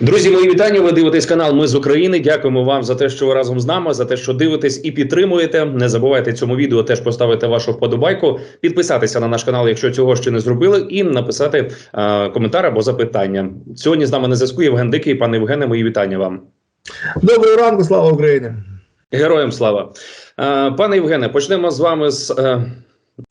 Друзі, мої вітання. Ви дивитесь канал Ми з України. Дякуємо вам за те, що ви разом з нами, за те, що дивитесь і підтримуєте. Не забувайте цьому відео теж поставити вашу вподобайку, підписатися на наш канал, якщо цього ще не зробили, і написати е, коментар або запитання. Сьогодні з нами на зв'язку Євген Дикий. Пане Євгене, мої вітання вам. Доброго ранку, слава Україні. Героям слава. Е, Пане Євгене, почнемо з вами з е,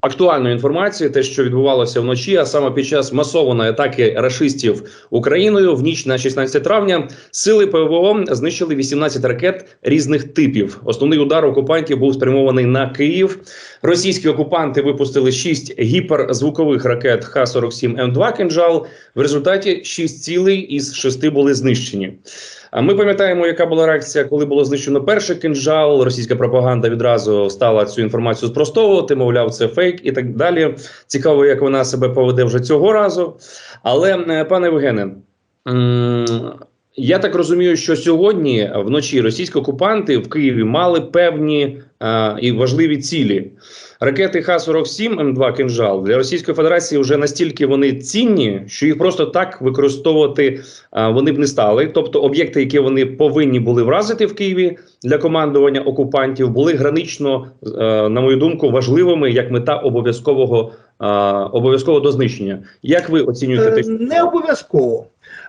актуальної інформації, те, що відбувалося вночі, а саме під час масованої атаки рашистів Україною в ніч на 16 травня сили ПВО знищили 18 ракет різних типів. Основний удар окупантів був спрямований на Київ. Російські окупанти випустили 6 гіперзвукових ракет Х-47М2 «Кинжал». В результаті 6 цілей із 6 були знищені. Ми пам'ятаємо, яка була реакція, коли було знищено перший кинжал. Російська пропаганда відразу стала цю інформацію спростовувати. Мовляв, це фейк і так далі. Цікаво, як вона себе поведе вже цього разу. Але, е, пане Євгене, я так розумію, що сьогодні вночі російські окупанти в Києві мали певні і важливі цілі. Ракети Х-47 М2 «Кинжал» для Російської Федерації вже настільки вони цінні, що їх просто так використовувати вони б не стали. Тобто, об'єкти, які вони повинні були вразити в Києві для командування окупантів, були гранично, на мою думку, важливими як мета обов'язкового обов'язкового до знищення. Як ви оцінюєте те, Е, Не обов'язково.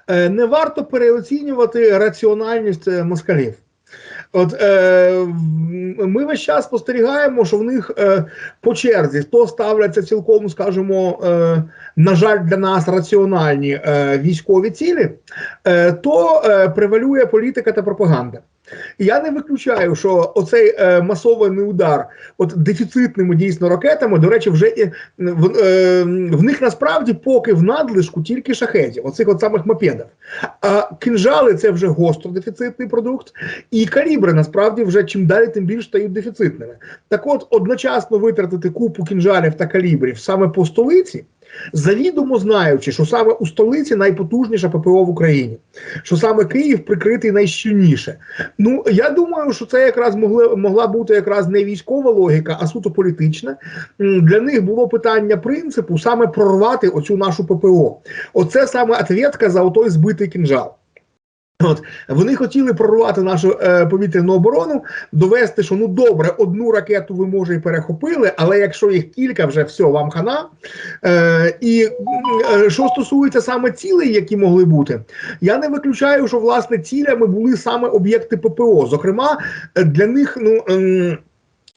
Е, Не варто переоцінювати раціональність е, москалів. От е, ми весь час спостерігаємо, що в них е, по черзі то ставляться цілком, скажімо, е, на жаль, для нас раціональні е, військові цілі, е, то е, превалює політика та пропаганда. Я не виключаю, що оцей е, масований удар, от дефіцитними дійсно ракетами, до речі, вже і, в, е, в них насправді поки в надлишку тільки шахетів, оцих от самих мопедів. А кинжали це вже гостро дефіцитний продукт, і калібри насправді вже чим далі, тим більш стають дефіцитними. Так от, одночасно витратити купу кінжалів та калібрів саме по столиці. Завідомо знаючи, що саме у столиці найпотужніша ППО в Україні, що саме Київ прикритий найщільніше. Ну я думаю, що це якраз могли могла бути якраз не військова логіка, а суто політична. Для них було питання принципу саме прорвати оцю нашу ППО. Оце саме ответка за отой збитий кінжал. От вони хотіли прорвати нашу е, повітряну оборону, довести, що ну добре, одну ракету ви може і перехопили, але якщо їх кілька, вже все, вам хана. Е, і е, що стосується саме цілей, які могли бути, я не виключаю, що власне цілями були саме об'єкти ППО. Зокрема, е, для них ну. ем,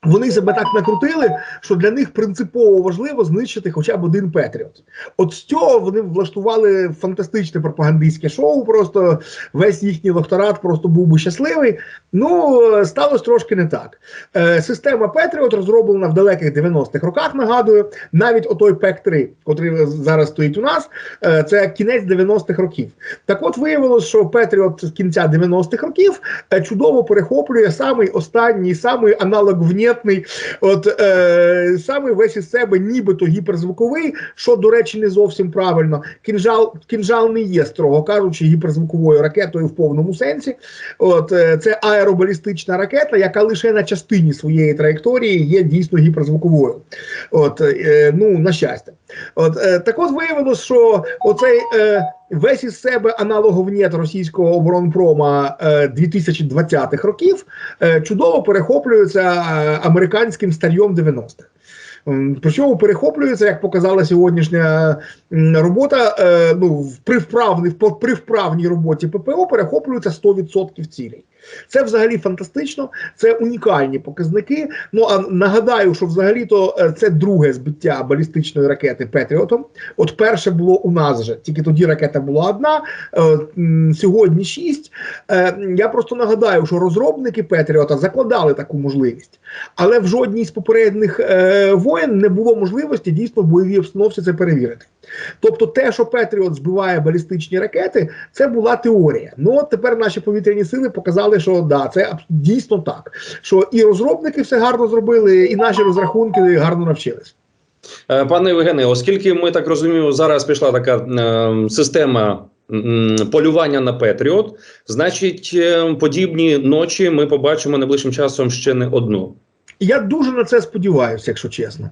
вони себе так накрутили, що для них принципово важливо знищити хоча б один Петріот. От з цього вони влаштували фантастичне пропагандистське шоу. Просто весь їхній лохторат просто був би щасливий. Ну е, сталося трошки не так. Е, система Петріот розроблена в далеких 90-х роках. Нагадую, навіть отой ПЕК 3 який зараз стоїть у нас, е, це кінець 90-х років. Так от виявилось, що Петріот з кінця 90-х років е, чудово перехоплює самий останній, самий аналог-внєтний, от е, самий весь із себе, нібито гіперзвуковий, що, до речі, не зовсім правильно. Кінжал, кінжал не є, строго кажучи, гіперзвуковою ракетою в повному сенсі. От е, це аеробалістична ракета, яка лише на частині своєї траєкторії є дійсно гіперзвуковою. От е, ну на щастя. От е, так от виявилось, що оцей е, весь із себе аналоговнєт російського оборонпрома е, 2020-х років е, чудово перехоплюється е, американським старьом 90-х. Причому перехоплюється, як показала сьогоднішня робота. е, Ну в- при вправній в- при вправній роботі ППО перехоплюється 100% цілей. Це взагалі фантастично, це унікальні показники. Ну а нагадаю, що взагалі-то е, це друге збиття балістичної ракети Петріотом. От перше було у нас вже, тільки тоді ракета була одна, е, сьогодні шість. Я просто нагадаю, що розробники Петріота закладали таку можливість, але в жодній з попередніх воєн не було можливості дійсно в бойовій обстановці це перевірити. Тобто, те, що Петріот збиває балістичні ракети, це була теорія. Ну от тепер наші повітряні сили показали, що да, це дійсно так. Що і розробники все гарно зробили, і наші розрахунки гарно навчились. Е, Пане Євгене, оскільки ми так розуміємо, зараз пішла така е, система полювання на Петріот, значить, е, подібні ночі ми побачимо найближчим часом ще не одну. Я дуже на це сподіваюся, якщо чесно.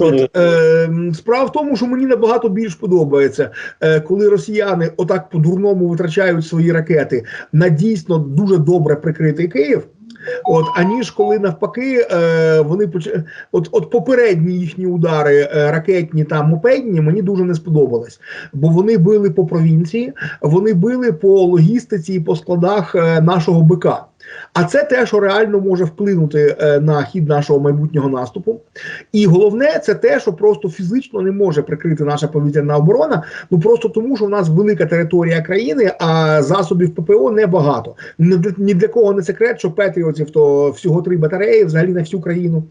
От, е, справа в тому, що мені набагато більш подобається, е, коли росіяни отак по-дурному витрачають свої ракети на дійсно дуже добре прикритий Київ. От аніж коли навпаки е, вони поч... от, от попередні їхні удари е, ракетні та мопедні мені дуже не сподобались, бо вони били по провінції, вони били по логістиці і по складах е, нашого БК. А це те, що реально може вплинути е, на хід нашого майбутнього наступу. І головне, це те, що просто фізично не може прикрити наша повітряна оборона. Ну просто тому, що в нас велика територія країни, а засобів ППО небагато. Ні для кого не секрет, що Петріотів то всього три батареї взагалі на всю країну.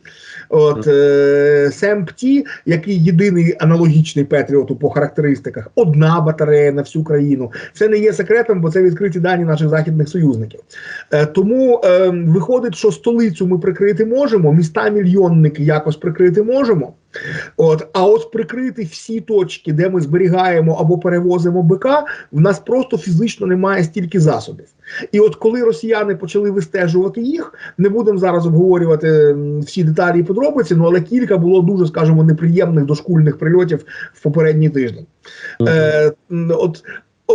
От е, СМПТ, який єдиний аналогічний Петріоту по характеристиках, одна батарея на всю країну. Це не є секретом, бо це відкриті дані наших західних союзників. Е, тому е, виходить, що столицю ми прикрити можемо, міста мільйонники якось прикрити можемо. От, а от прикрити всі точки, де ми зберігаємо або перевозимо БК, в нас просто фізично немає стільки засобів. І от коли росіяни почали вистежувати їх, не будемо зараз обговорювати всі деталі і подробиці, ну але кілька було дуже, скажімо, неприємних дошкульних прильотів в попередній тиждень. Е, от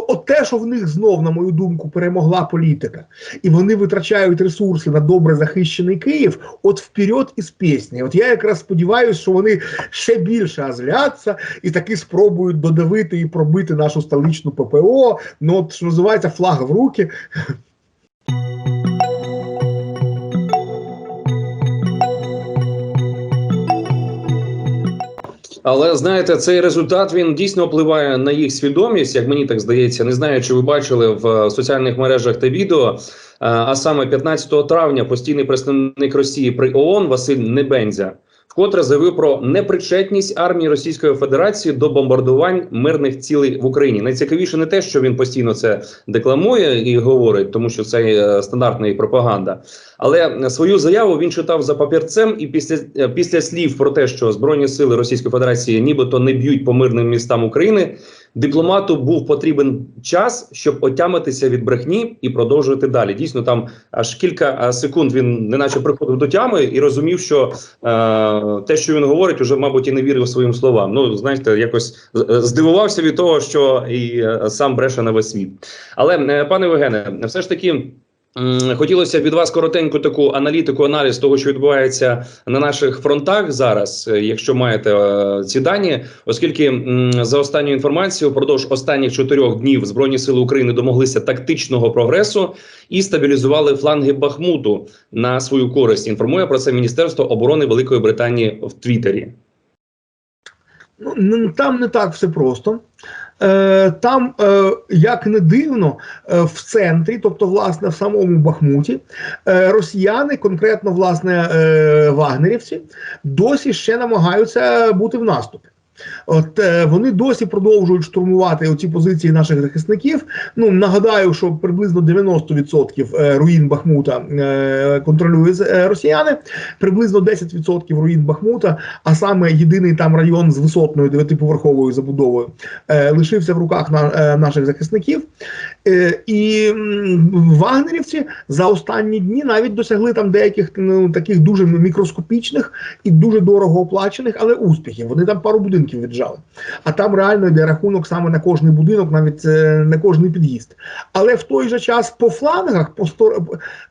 От те, що в них знов, на мою думку, перемогла політика, і вони витрачають ресурси на добре захищений Київ, от вперед із пісні. От я якраз сподіваюся, що вони ще більше азляться і таки спробують додавити і пробити нашу столичну ППО. Ну, от що називається флаг в руки. Але знаєте, цей результат він дійсно впливає на їх свідомість, як мені так здається. Не знаю, чи ви бачили в соціальних мережах та відео. Е, А саме 15 травня постійний представник Росії при ООН Василь Небензя вкотре заявив про непричетність армії Російської Федерації до бомбардувань мирних цілей в Україні. Найцікавіше не те, що він постійно це декламує і говорить, тому що це е, стандартна і пропаганда. Але свою заяву він читав за папірцем, і після е, після слів про те, що збройні сили Російської Федерації нібито не б'ють по мирним містам України, дипломату був потрібен час, щоб отямитися від брехні і продовжувати далі. Дійсно, там аж кілька е, секунд він неначе приходив до тями і розумів, що е, те, що він говорить, уже мабуть і не вірив своїм словам. Ну знаєте, якось е, здивувався від того, що і е, сам бреше на весь світ. Але е, пане Вегене, все ж таки. Хотілося б від вас коротеньку таку аналітику, аналіз того, що відбувається на наших фронтах зараз, е, якщо маєте е, ці дані, оскільки за останньою інформацією, впродовж останніх чотирьох днів збройні сили України домоглися тактичного прогресу і стабілізували фланги Бахмуту на свою користь. Інформує про це Міністерство оборони Великої Британії в Твіттері. Ну, там не так все просто. Е, там, е, як не дивно, е, в центрі, тобто, власне, в самому Бахмуті, росіяни, конкретно власне вагнерівці, досі ще намагаються бути в наступі. От е, вони досі продовжують штурмувати оці позиції наших захисників. Ну нагадаю, що приблизно 90% е, руїн Бахмута е, контролюють е, росіяни, приблизно 10% руїн Бахмута, а саме єдиний там район з висотною дев'ятиповерховою забудовою, е, лишився в руках на, е, наших захисників. Е, і вагнерівці за останні дні навіть досягли там деяких ну, таких дуже мікроскопічних і дуже дорого оплачених, але успіхів. Вони там пару будинків віджали. А там реально йде рахунок саме на кожний будинок, навіть е, на кожний під'їзд. Але в той же час по флангах, по стор...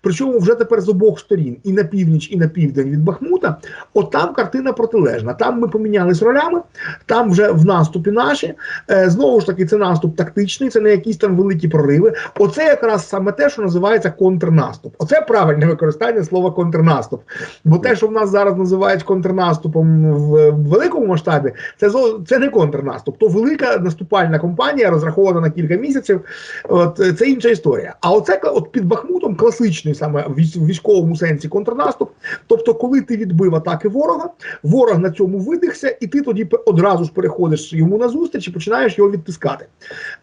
причому вже тепер з обох сторін, і на північ, і на південь від Бахмута, от там картина протилежна. Там ми помінялись ролями, там вже в наступі наші. Е, знову ж таки, це наступ тактичний, це не якісь там великі прориви. Оце якраз саме те, що називається контрнаступ. Оце правильне використання слова контрнаступ. Бо те, що в нас зараз називають контрнаступом в великому масштабі, це зо- це не контрнаступ. То велика наступальна кампанія, розрахована на кілька місяців. От е, це інша історія. А оце от під Бахмутом класичний саме в військовому сенсі контрнаступ. Тобто, коли ти відбив атаки ворога, ворог на цьому видихся, і ти тоді одразу ж переходиш йому на зустріч і починаєш його відтискати.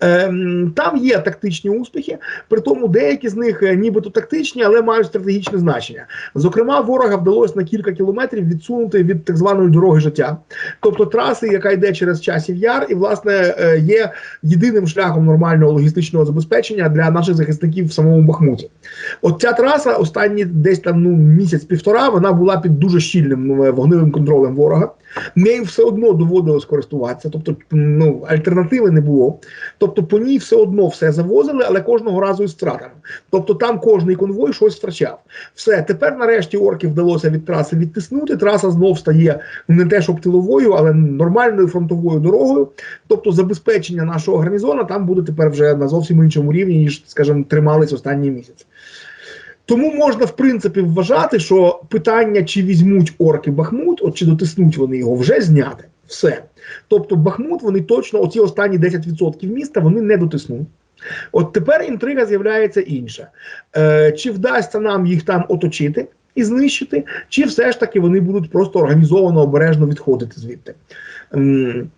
Ем, там є тактичні успіхи, при тому деякі з них е, нібито тактичні, але мають стратегічне значення. Зокрема, ворога вдалося на кілька кілометрів відсунути від так званої дороги життя. Тобто траси яка йде через часів яр, і власне е, є єдиним шляхом нормального логістичного забезпечення для наших захисників в самому Бахмуті. От ця траса останні десь там ну місяць-півтора вона була під дуже щільним е, вогневим контролем ворога. Нею все одно доводилось користуватися, тобто ну альтернативи не було. Тобто по ній все одно все завозили, але кожного разу із втратами. Тобто там кожний конвой щось втрачав. Все тепер, нарешті, орків вдалося від траси відтиснути. Траса знов стає не те, щоб тиловою, але нормальною фронтовою дорогою. Тобто, забезпечення нашого гарнізону там буде тепер вже на зовсім іншому рівні, ніж, скажімо, тримались останній місяць. Тому можна в принципі вважати, що питання, чи візьмуть орки Бахмут, от чи дотиснуть вони його, вже зняте. Все. Тобто, Бахмут вони точно, оці останні 10% міста, вони не дотиснуть. От тепер інтрига з'являється інша. Е, Чи вдасться нам їх там оточити і знищити, чи все ж таки вони будуть просто організовано обережно відходити звідти? М,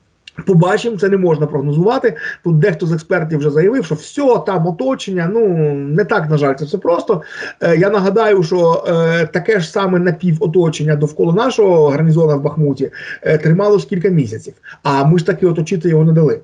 Побачимо, це не можна прогнозувати. Тут дехто з експертів вже заявив, що все там оточення. Ну не так на жаль, це все просто. Е, я нагадаю, що е, таке ж саме напівоточення довкола нашого гарнізону в Бахмуті е, трималось кілька місяців. А ми ж таки оточити його не дали.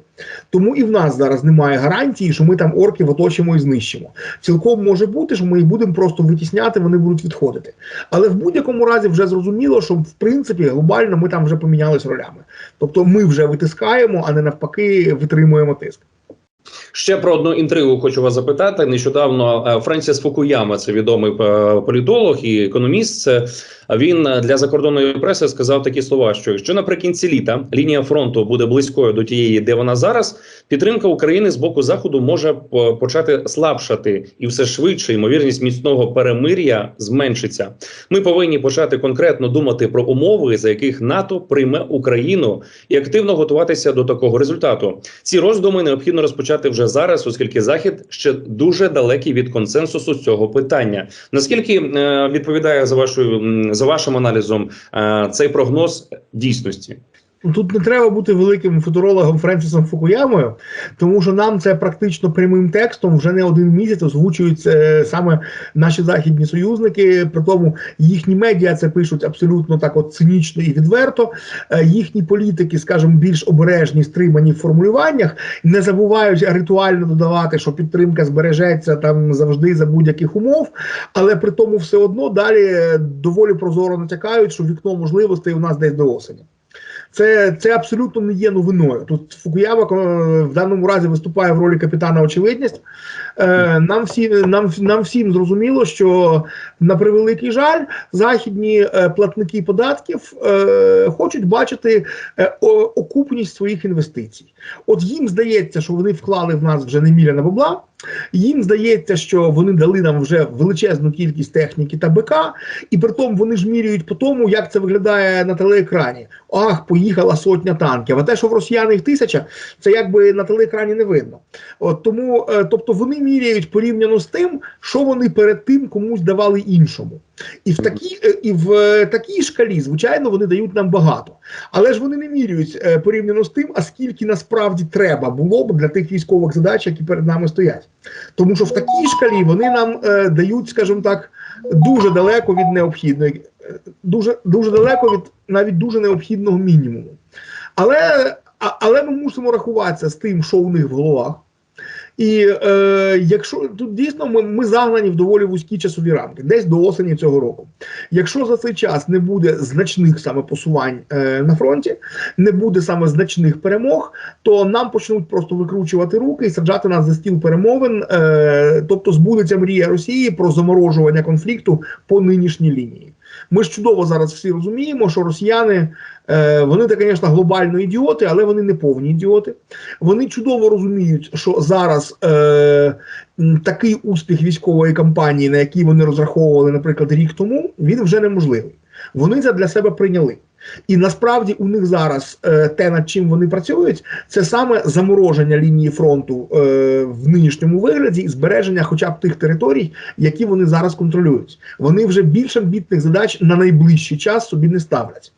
Тому і в нас зараз немає гарантії, що ми там орків оточимо і знищимо. Цілком може бути, що ми їх будемо просто витісняти, вони будуть відходити. Але в будь-якому разі вже зрозуміло, що в принципі глобально ми там вже помінялись ролями. Тобто ми вже витискаємо, а не навпаки, витримуємо тиск. Ще про одну інтригу хочу вас запитати. Нещодавно е, Френсіс Фукуяма, це відомий е, політолог і економіст. Він е, для закордонної преси сказав такі слова: що якщо наприкінці літа лінія фронту буде близькою до тієї, де вона зараз, підтримка України з боку заходу може почати слабшати, і все швидше ймовірність міцного перемир'я зменшиться. Ми повинні почати конкретно думати про умови, за яких НАТО прийме Україну, і активно готуватися до такого результату. Ці роздуми необхідно розпочати вже зараз, оскільки захід ще дуже далекий від консенсусу цього питання. Наскільки е, відповідає за вашою за вашим аналізом е, цей прогноз дійсності? Ну, Тут не треба бути великим футурологом Френсісом Фукуямою, тому що нам це практично прямим текстом вже не один місяць озвучують е, саме наші західні союзники. При тому їхні медіа це пишуть абсолютно так, от цинічно і відверто. Е, їхні політики, скажімо, більш обережні, стримані в формулюваннях, не забувають ритуально додавати, що підтримка збережеться там завжди за будь-яких умов, але при тому все одно далі е, доволі прозоро натякають, що вікно можливостей у нас десь до осені. Це, це абсолютно не є новиною. Тут Фукуяма е, в даному разі виступає в ролі капітана очевидність. Е, нам, всі, нам, нам всім зрозуміло, що на превеликий жаль, західні е, платники податків хочуть бачити окупність своїх інвестицій. От їм здається, що вони вклали в нас вже неміряна бабла. Їм здається, що вони дали нам вже величезну кількість техніки та БК, і при тому вони ж міряють по тому, як це виглядає на телеекрані. Ах, поїхала сотня танків. А те, що в росіян їх тисяча, це якби на телеекрані не видно. От тому, е, тобто, вони міряють порівняно з тим, що вони перед тим комусь давали іншому. І в такій, е, і в е, такій шкалі, звичайно, вони дають нам багато. Але ж вони не міряють порівняно з тим, а скільки насправді треба було б для тих військових задач, які перед нами стоять. Тому що в такій шкалі вони нам дають, скажімо так, дуже далеко від необхідної, дуже, дуже далеко від навіть дуже необхідного мінімуму. Але, але ми мусимо рахуватися з тим, що у них в головах. І е, якщо тут дійсно ми, ми загнані в доволі вузькі часові рамки, десь до осені цього року. Якщо за цей час не буде значних саме посувань е, на фронті, не буде саме значних перемог, то нам почнуть просто викручувати руки і саджати нас за стіл перемовин. Е, тобто збудеться мрія Росії про заморожування конфлікту по нинішній лінії. Ми ж чудово зараз всі розуміємо, що росіяни е, вони, та, звісно, глобально ідіоти, але вони не повні ідіоти. Вони чудово розуміють, що зараз е, такий успіх військової кампанії, на який вони розраховували, наприклад, рік тому, він вже неможливий. Вони це для себе прийняли. І насправді у них зараз е, те, над чим вони працюють, це саме замороження лінії фронту е, в нинішньому вигляді і збереження хоча б тих територій, які вони зараз контролюють. Вони вже більш амбітних задач на найближчий час собі не ставлять.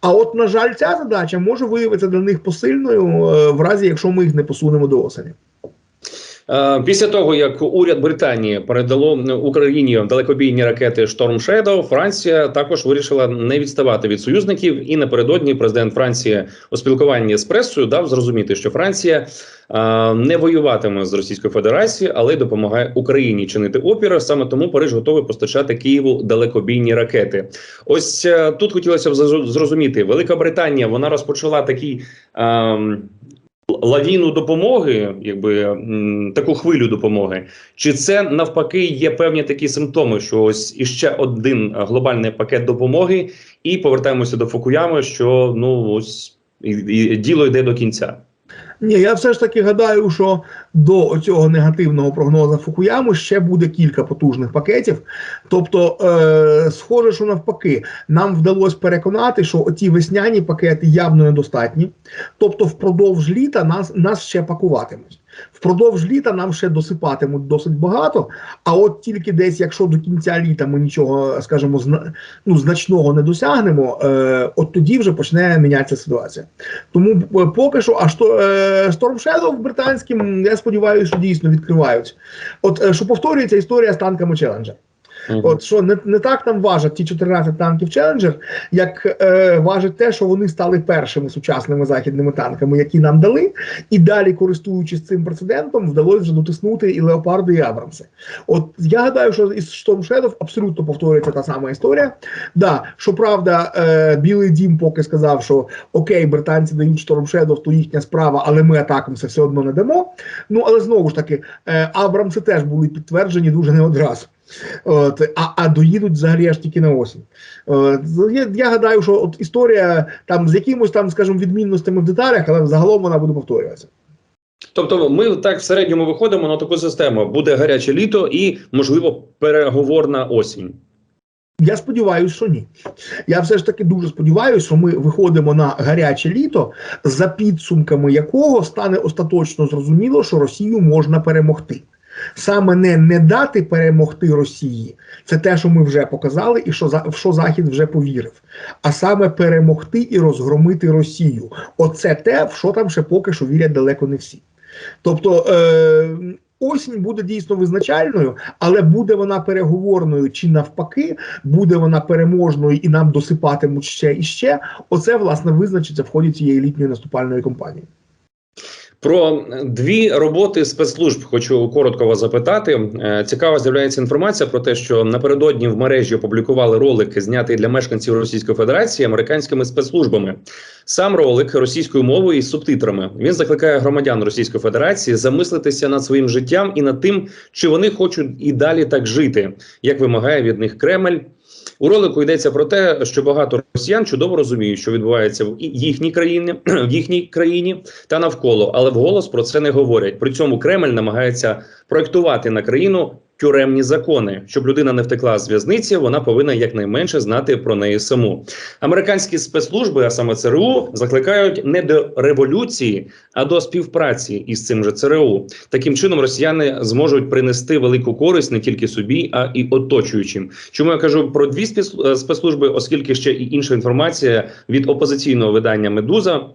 А от, на жаль, ця задача може виявитися для них посильною е, в разі, якщо ми їх не посунемо до осені. Е, Після того, як уряд Британії передало Україні далекобійні ракети Storm Shadow, Франція також вирішила не відставати від союзників. І напередодні президент Франції у спілкуванні з пресою дав зрозуміти, що Франція е, не воюватиме з Російською Федерацією, але допомагає Україні чинити опір. Саме тому Париж готовий постачати Києву далекобійні ракети. Ось е, тут хотілося б зрозуміти, Велика Британія вона розпочала такий. ем, лавіну допомоги, якби таку хвилю допомоги, чи це навпаки є певні такі симптоми, що ось іще один глобальний пакет допомоги, і повертаємося до Фукуями, що ну ось і, і діло йде до кінця. Ні, я все ж таки гадаю, що до цього негативного прогнозу Фукуяму ще буде кілька потужних пакетів. Тобто, е, схоже, що навпаки, нам вдалося переконати, що ті весняні пакети явно недостатні. Тобто, впродовж літа нас, нас ще пакуватимуть. Впродовж літа нам ще досипатимуть досить багато. А от тільки десь, якщо до кінця літа ми нічого, скажімо, зна, ну, значного не досягнемо, е, от тоді вже почне мінятися ситуація. Тому е, поки що, а що е, Storm Shadow британським, я сподіваюся, що дійсно відкривають. От е, що повторюється історія з танками Challenger. От що не, не так там важать ті 14 танків Challenger, як е, важить те, що вони стали першими сучасними західними танками, які нам дали, і далі, користуючись цим прецедентом, вдалося вже дотиснути і Леопарди, і Абрамси. От я гадаю, що із Storm Shadow абсолютно повторюється та сама історія. Да, що правда, е, Білий Дім поки сказав, що окей, британці дають Storm Shadow, то їхня справа, але ми атакамся все одно не дамо. Ну але знову ж таки, е, Абрамси теж були підтверджені дуже не одразу. От, а, а доїдуть взагалі аж тільки на осінь. От, я, я гадаю, що от історія там з якимось там, скажімо, відмінностями в деталях, але загалом вона буде повторюватися. Тобто, ми так в середньому виходимо на таку систему: буде гаряче літо і можливо переговорна осінь. Я сподіваюся, що ні. Я все ж таки дуже сподіваюся, що ми виходимо на гаряче літо, за підсумками якого стане остаточно зрозуміло, що Росію можна перемогти. Саме не, не дати перемогти Росії, це те, що ми вже показали, і що в що Захід вже повірив. А саме перемогти і розгромити Росію. Оце те, в що там ще поки що вірять далеко не всі. Тобто е, осінь буде дійсно визначальною, але буде вона переговорною чи навпаки, буде вона переможною і нам досипатимуть ще і ще. Оце власне визначиться в ході цієї літньої наступальної кампанії. Про дві роботи спецслужб хочу коротко вас запитати. Е, Цікава з'являється інформація про те, що напередодні в мережі опублікували ролик, знятий для мешканців Російської Федерації американськими спецслужбами. Сам ролик російською мовою із субтитрами. Він закликає громадян Російської Федерації замислитися над своїм життям і над тим, чи вони хочуть і далі так жити, як вимагає від них Кремль. У ролику йдеться про те, що багато росіян чудово розуміють, що відбувається в їхній країні, в їхній країні та навколо, але вголос про це не говорять. При цьому Кремль намагається проектувати на країну тюремні закони, щоб людина не втекла з в'язниці. Вона повинна якнайменше знати про неї саму. Американські спецслужби, а саме ЦРУ, закликають не до революції, а до співпраці із цим же ЦРУ. Таким чином росіяни зможуть принести велику користь не тільки собі, а і оточуючим. Чому я кажу про дві е, спецслужби, оскільки ще і інша інформація від опозиційного видання Медуза.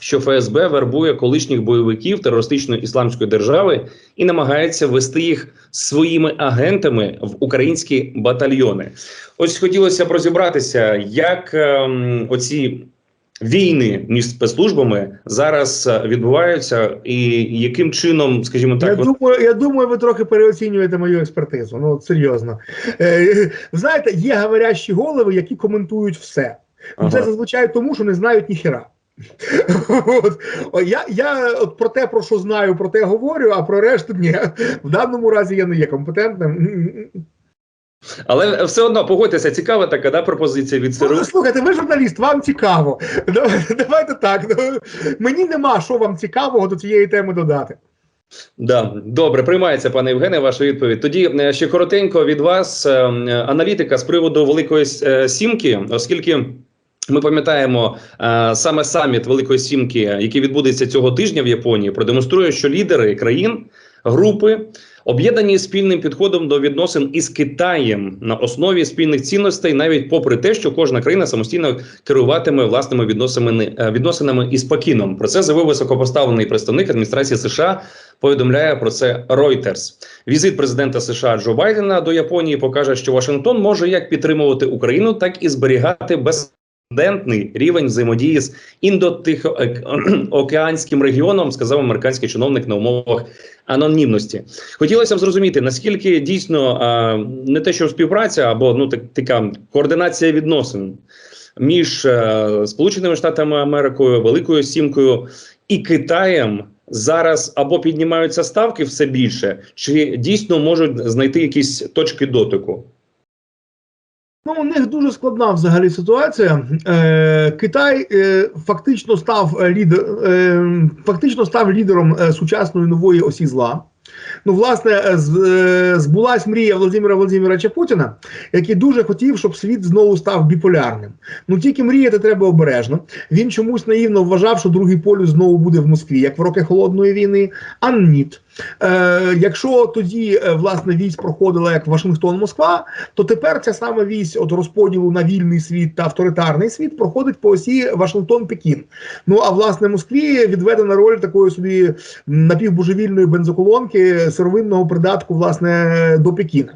Що ФСБ вербує колишніх бойовиків терористичної ісламської держави і намагається вести їх своїми агентами в українські батальйони. Ось хотілося б розібратися, як ем, оці війни між спецслужбами зараз е, відбуваються, і яким чином, скажімо так, ви- думаю, я думаю, ви трохи переоцінюєте мою експертизу. Ну серйозно. Е, знаєте, є говорящі голови, які коментують все. Ну, Це зазвичай тому, що не знають ніхіра. От, я, я от про те, про що знаю, про те говорю, а про решту ні. В даному разі я не є компетентним. але все одно погодьтеся, цікава така да, пропозиція від ЦРУ. Ну, слухайте, ви журналіст, вам цікаво. Давайте, так. ну, Мені нема що вам цікавого до цієї теми додати. Да, добре, приймається, пане Євгене, ваша відповідь. Тоді е, ще коротенько від вас е, е, аналітика з приводу Великої е, Сімки, оскільки. Ми пам'ятаємо е, саме саміт Великої Сімки, який відбудеться цього тижня в Японії, продемонструє, що лідери країн групи, об'єднані спільним підходом до відносин із Китаєм на основі спільних цінностей, навіть попри те, що кожна країна самостійно керуватиме власними відносинами е, відносинами із Пекіном. Про це заявив високопоставлений представник адміністрації США. Повідомляє про це Reuters. Візит президента США Джо Байдена до Японії покаже, що Вашингтон може як підтримувати Україну, так і зберігати безпрецедентний рівень взаємодії з індотихоокеанським регіоном, сказав американський чиновник на умовах анонімності. Хотілося б зрозуміти, наскільки дійсно не те, що співпраця або ну так така координація відносин між а, Сполученими Штатами Америкою, Великою Сімкою і Китаєм. Зараз або піднімаються ставки все більше, чи дійсно можуть знайти якісь точки дотику? Ну, у них дуже складна взагалі ситуація. Е, Китай е, фактично став лідер, е, фактично став лідером е, сучасної нової осі зла. Ну, власне, е, з- е, збулась мрія Володимира Володимировича Путіна, який дуже хотів, щоб світ знову став біполярним. Ну тільки мріяти треба обережно. Він чомусь наївно вважав, що другий полюс знову буде в Москві, як в роки холодної війни. А ні. Е, якщо тоді е, власне вісь проходила як Вашингтон-Москва, то тепер ця сама вісь от розподілу на вільний світ та авторитарний світ проходить по осі Вашингтон-Пекін. Ну а власне Москві відведена роль такої собі напівбожевільної бензоколонки сировинного придатку власне до Пекіна.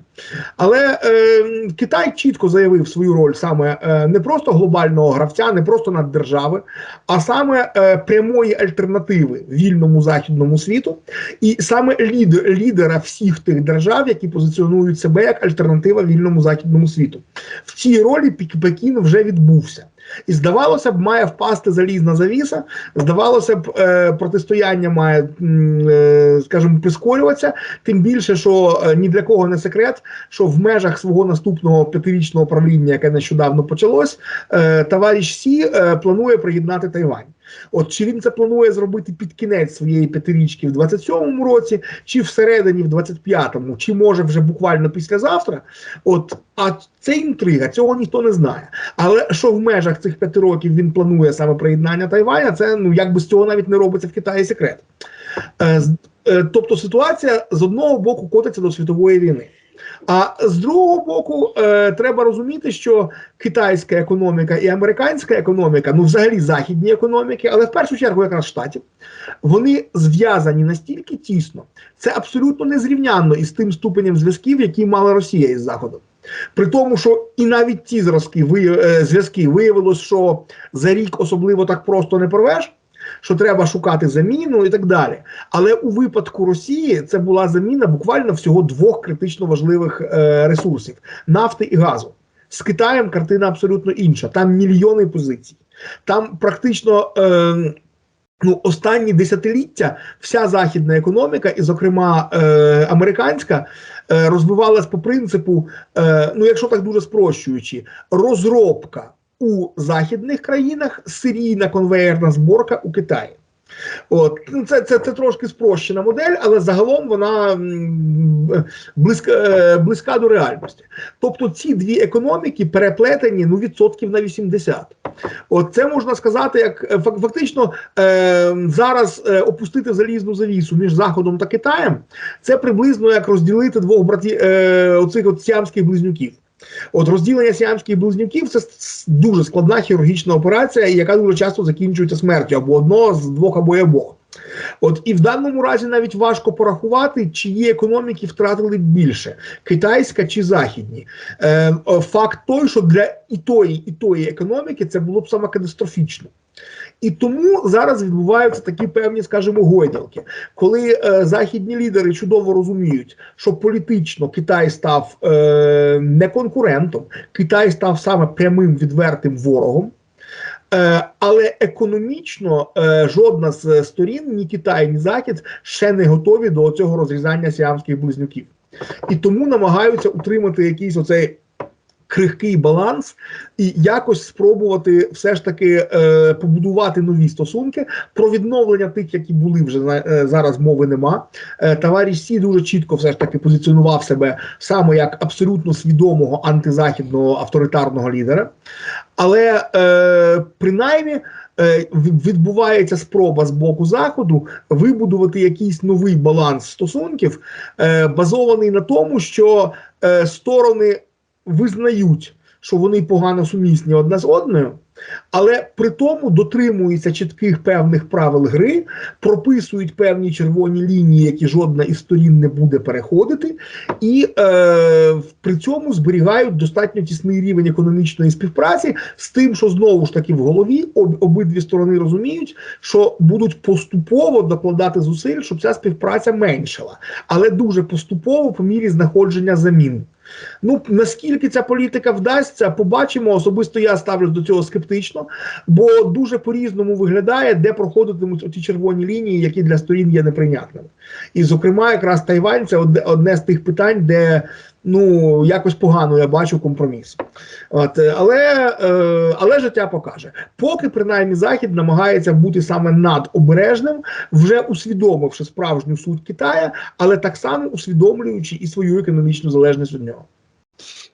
Але е, Китай чітко заявив свою роль саме е, не просто глобального гравця, не просто наддержави, а саме е, прямої альтернативи вільному західному світу, і саме лідер, лідера всіх тих держав, які позиціонують себе як альтернатива вільному західному світу. В цій ролі Пекін вже відбувся. І здавалося б, має впасти залізна завіса. Здавалося б, е, протистояння має, е, скажімо, прискорюватися. Тим більше, що е, ні для кого не секрет, що в межах свого наступного п'ятирічного правління, яке нещодавно почалось, е, товариш Сі е, планує приєднати Тайвань. От чи він це планує зробити під кінець своєї п'ятирічки в 27-му році, чи всередині в 25-му, чи може вже буквально післязавтра? От а це інтрига, цього ніхто не знає. Але що в межах цих п'яти років він планує саме приєднання Тайваня, це ну якби з цього навіть не робиться в Китаї секрет. Е, е, тобто ситуація з одного боку котиться до світової війни. А з другого боку, е, треба розуміти, що китайська економіка і американська економіка, ну взагалі західні економіки, але в першу чергу якраз штатів, вони зв'язані настільки тісно, це абсолютно незрівнянно із тим ступенем зв'язків, які мала Росія із Заходом. При тому, що і навіть ці зразки е, зв'язки виявилось, що за рік особливо так просто не порвеш, що треба шукати заміну і так далі. Але у випадку Росії це була заміна буквально всього двох критично важливих е, ресурсів нафти і газу. З Китаєм картина абсолютно інша. Там мільйони позицій. Там практично. Е, Ну, останні десятиліття вся західна економіка, і, зокрема, е, американська, е, розвивалась по принципу, е, ну, якщо так дуже спрощуючи, розробка у західних країнах, серійна конвеєрна зборка у Китаї. От ну, це, це, це трошки спрощена модель, але загалом вона близька, е, близька до реальності. Тобто ці дві економіки переплетені ну, відсотків на 80. От це можна сказати, як е, фактично е, зараз е, опустити залізну завісу між Заходом та Китаєм. Це приблизно як розділити двох братів е, оцих от сіамських близнюків. От розділення сіамських близнюків це дуже складна хірургічна операція, яка дуже часто закінчується смертю або одного з двох або обох. От і в даному разі навіть важко порахувати, чиї економіки втратили більше китайська чи західні. Е, факт той, що для і тої, і тої економіки це було б саме катастрофічно. І тому зараз відбуваються такі певні, скажімо, гойдалки, коли е, західні лідери чудово розуміють, що політично Китай став е, не конкурентом, Китай став саме прямим відвертим ворогом. Е, але економічно е, жодна з сторін, ні Китай, ні Захід, ще не готові до цього розрізання сіамських близнюків. І тому намагаються утримати якийсь оцей крихкий баланс і якось спробувати все ж таки е, побудувати нові стосунки. Про відновлення тих, які були вже е, зараз мови нема. Е, товариш Сі дуже чітко все ж таки позиціонував себе саме як абсолютно свідомого антизахідного авторитарного лідера. Але е, принаймні е, відбувається спроба з боку заходу вибудувати якийсь новий баланс стосунків, е, базований на тому, що е, сторони визнають, що вони погано сумісні одна з одною. Але при тому дотримуються чітких певних правил гри, прописують певні червоні лінії, які жодна із сторін не буде переходити, і е, при цьому зберігають достатньо тісний рівень економічної співпраці з тим, що знову ж таки в голові об, обидві сторони розуміють, що будуть поступово докладати зусиль, щоб ця співпраця меншала, але дуже поступово по мірі знаходження замін. Ну наскільки ця політика вдасться, побачимо. Особисто я ставлюсь до цього скептично, бо дуже по-різному виглядає, де проходитимуть ті червоні лінії, які для сторін є неприйнятними. І, зокрема, якраз Тайвань це одне з тих питань, де ну якось погано я бачу компроміс. От, е, але, е, але життя покаже, поки принаймні захід намагається бути саме надобережним, вже усвідомивши справжню суть Китая, але так само усвідомлюючи і свою економічну залежність від нього.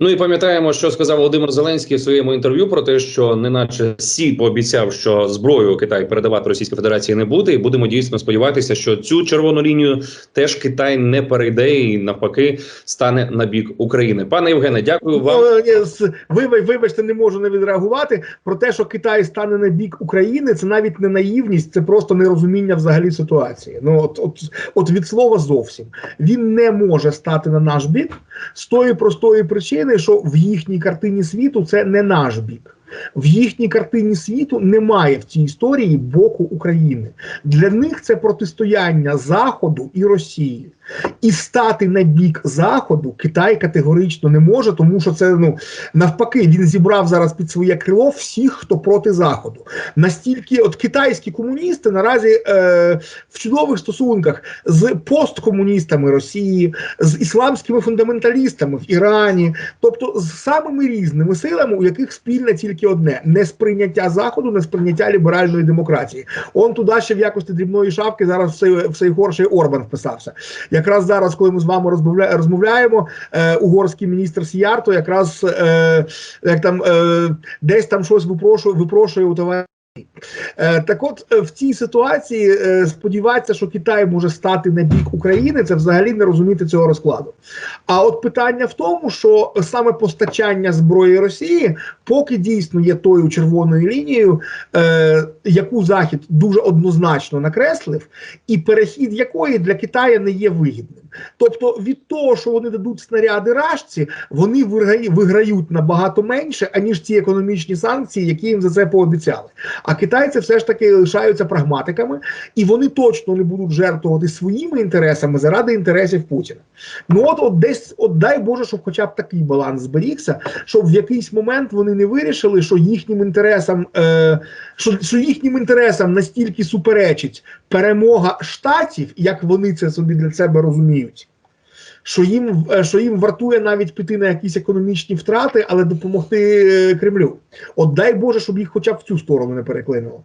Ну і пам'ятаємо, що сказав Володимир Зеленський в своєму інтерв'ю про те, що неначе Сі пообіцяв, що зброю Китай передавати Російській Федерації не буде, і будемо дійсно сподіватися, що цю червону лінію теж Китай не перейде і навпаки стане на бік України. Пане Євгене, дякую вам. Ну, вибач, вибачте, не можу не відреагувати про те, що Китай стане на бік України. Це навіть не наївність, це просто нерозуміння взагалі ситуації. Ну от, от, от від слова зовсім він не може стати на наш бік з тої простої причини, що в їхній картині світу це не наш бік. В їхній картині світу немає в цій історії боку України. Для них це протистояння Заходу і Росії. І стати на бік Заходу Китай категорично не може, тому що це ну навпаки він зібрав зараз під своє крило всіх, хто проти Заходу. Настільки, от китайські комуністи наразі е, в чудових стосунках з посткомуністами Росії, з ісламськими фундаменталістами в Ірані, тобто з самими різними силами, у яких спільне тільки одне: несприйняття Заходу, несприйняття ліберальної демократії. Он туди ще в якості дрібної шапки зараз все, все горший Орбан вписався. Якраз зараз, коли ми з вами розмовля- розмовляємо, е, угорський міністр Сіярто якраз е, як там е, десь там щось випрошує, випрошує у товаришів. Е, так от е, в цій ситуації е, сподіватися, що Китай може стати на бік України, це взагалі не розуміти цього розкладу. А от питання в тому, що саме постачання зброї Росії поки дійсно є тою червоною лінією, яку Захід дуже однозначно накреслив, і перехід якої для Китаю не є вигідним. Тобто від того, що вони дадуть снаряди рашці, вони виграють набагато менше, аніж ті економічні санкції, які їм за це пообіцяли. А китайці все ж таки лишаються прагматиками, і вони точно не будуть жертвувати своїми інтересами заради інтересів Путіна. Ну от, от десь, от дай Боже, щоб хоча б такий баланс зберігся, щоб в якийсь момент вони не вирішили, що їхнім інтересам, е, що, що їхнім інтересам настільки суперечить перемога штатів, як вони це собі для себе розуміють. Що їм, е, що їм вартує навіть піти на якісь економічні втрати, але допомогти е, Кремлю. От дай Боже, щоб їх хоча б в цю сторону не переклинило.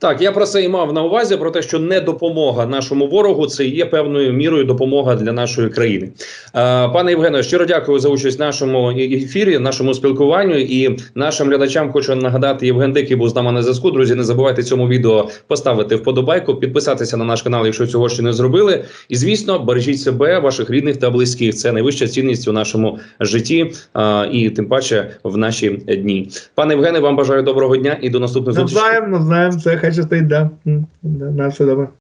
Так, я про це і мав на увазі про те, що не допомога нашому ворогу це є певною мірою допомога для нашої країни. Е, пане Євгене, щиро дякую за участь в нашому ефірі, нашому спілкуванню. І нашим глядачам хочу нагадати Євген Дикий був з нами на зв'язку. Друзі, не забувайте цьому відео поставити вподобайку, підписатися на наш канал, якщо цього ще не зробили. І звісно, бережіть себе, ваших рідних та близьких. Це найвища цінність у нашому житті е, і тим паче в наші дні. Пане Євгене, вам бажаю доброго дня і до наступних зустрічей. Навзаєм, навзаєм, це хай щастить, да. М, да, на все добре.